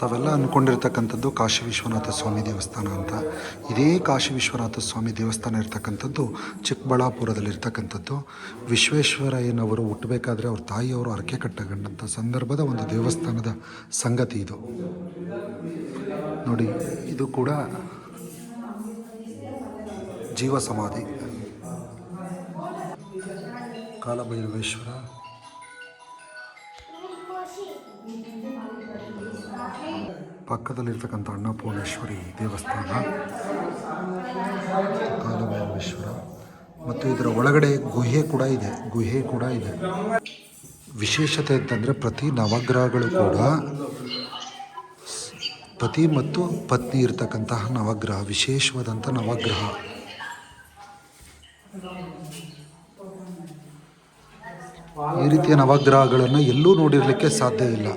ತಾವೆಲ್ಲ ಅಂದ್ಕೊಂಡಿರ್ತಕ್ಕಂಥದ್ದು ಕಾಶಿ ವಿಶ್ವನಾಥ ಸ್ವಾಮಿ ದೇವಸ್ಥಾನ ಅಂತ. ಇದೇ ಕಾಶಿ ವಿಶ್ವನಾಥ ಸ್ವಾಮಿ ದೇವಸ್ಥಾನ ಇರ್ತಕ್ಕಂಥದ್ದು ಚಿಕ್ಕಬಳ್ಳಾಪುರದಲ್ಲಿರ್ತಕ್ಕಂಥದ್ದು. ವಿಶ್ವೇಶ್ವರಯ್ಯನವರು ಹುಟ್ಟಬೇಕಾದ್ರೆ ಅವ್ರ ತಾಯಿಯವರು ಅರಕೆ ಕಟ್ಟಗೊಂಡಂಥ ಸಂದರ್ಭದ ಒಂದು ದೇವಸ್ಥಾನದ ಸಂಗತಿ ಇದು. ನೋಡಿ, ಇದು ಕೂಡ ಜೀವ ಸಮಾಧಿ ಕಾಲಭೈರವೇಶ್ವರ ಪಕ್ಕದಲ್ಲಿರ್ತಕ್ಕಂಥ ಅನ್ನಪೂರ್ಣೇಶ್ವರಿ ದೇವಸ್ಥಾನ, ಕಾಲಭೈರವೇಶ್ವರ, ಮತ್ತು ಇದರ ಒಳಗಡೆ ಗುಹೆ ಕೂಡ ಇದೆ, ಗುಹೆ ಕೂಡ ಇದೆ. ವಿಶೇಷತೆ ಅಂತಂದರೆ ಪ್ರತಿ ನವಗ್ರಹಗಳು ಕೂಡ ಪತಿ ಮತ್ತು ಪತ್ನಿ ಇರತಕ್ಕಂತಹ ನವಗ್ರಹ, ವಿಶೇಷವಾದಂಥ ನವಗ್ರಹ. ಈ ರೀತಿಯ ನವಗ್ರಹಗಳನ್ನು ಎಲ್ಲೂ ನೋಡಿರಲಿಕ್ಕೆ ಸಾಧ್ಯ ಇಲ್ಲ.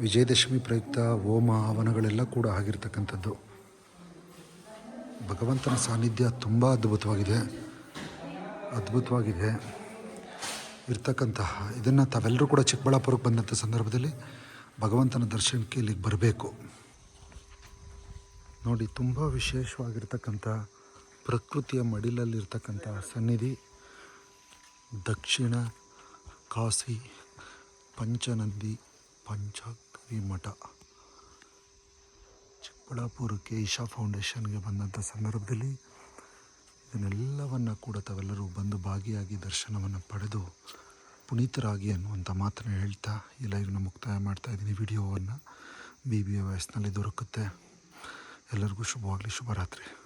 ವಿಜಯದಶಮಿ ಪ್ರಯುಕ್ತ ಹೋಮ ಹವನಗಳೆಲ್ಲ ಕೂಡ ಆಗಿರ್ತಕ್ಕಂಥದ್ದು. ಭಗವಂತನ ಸಾನ್ನಿಧ್ಯ ತುಂಬ ಅದ್ಭುತವಾಗಿದೆ. ಅದ್ಭುತವಾಗಿದೆ. ಇರ್ತಕ್ಕಂತಹ ಇದನ್ನು ತಾವೆಲ್ಲರೂ ಕೂಡ ಚಿಕ್ಕಬಳ್ಳಾಪುರಕ್ಕೆ ಬಂದಂಥ ಸಂದರ್ಭದಲ್ಲಿ ಭಗವಂತನ ದರ್ಶನಕ್ಕೆ ಇಲ್ಲಿಗೆ ಬರಬೇಕು. ನೋಡಿ, ತುಂಬ ವಿಶೇಷವಾಗಿರ್ತಕ್ಕಂಥ ಪ್ರಕೃತಿಯ ಮಡಿಲಲ್ಲಿರ್ತಕ್ಕಂಥ ಸನ್ನಿಧಿ. ದಕ್ಷಿಣ ಕಾಶಿ ಪಂಚನಂದಿ ಪಂಚಾಗ್ರಿ ಮಠ. ಚಿಕ್ಕಬಳ್ಳಾಪುರಕ್ಕೆ ಇಶಾ ಫೌಂಡೇಶನ್ಗೆ ಬಂದಂಥ ಸಂದರ್ಭದಲ್ಲಿ ಇದನ್ನೆಲ್ಲವನ್ನು ಕೂಡ ತಾವೆಲ್ಲರೂ ಬಂದು ಭಾಗಿಯಾಗಿ ದರ್ಶನವನ್ನು ಪಡೆದು ಪುನೀತರಾಗಿ ಅನ್ನುವಂಥ ಮಾತನ್ನು ಹೇಳ್ತಾ ಈ ಲೈವ್ನ ಮುಕ್ತಾಯ ಮಾಡ್ತಾ ಇದ್ದೀನಿ. ವಿಡಿಯೋವನ್ನು ಬಿ ಬಿ ವಯಸ್ಸಿನಲ್ಲಿ ದೊರಕುತ್ತೆ. ಎಲ್ಲರಿಗೂ ಶುಭವಾಗಲಿ, ಶುಭರಾತ್ರಿ.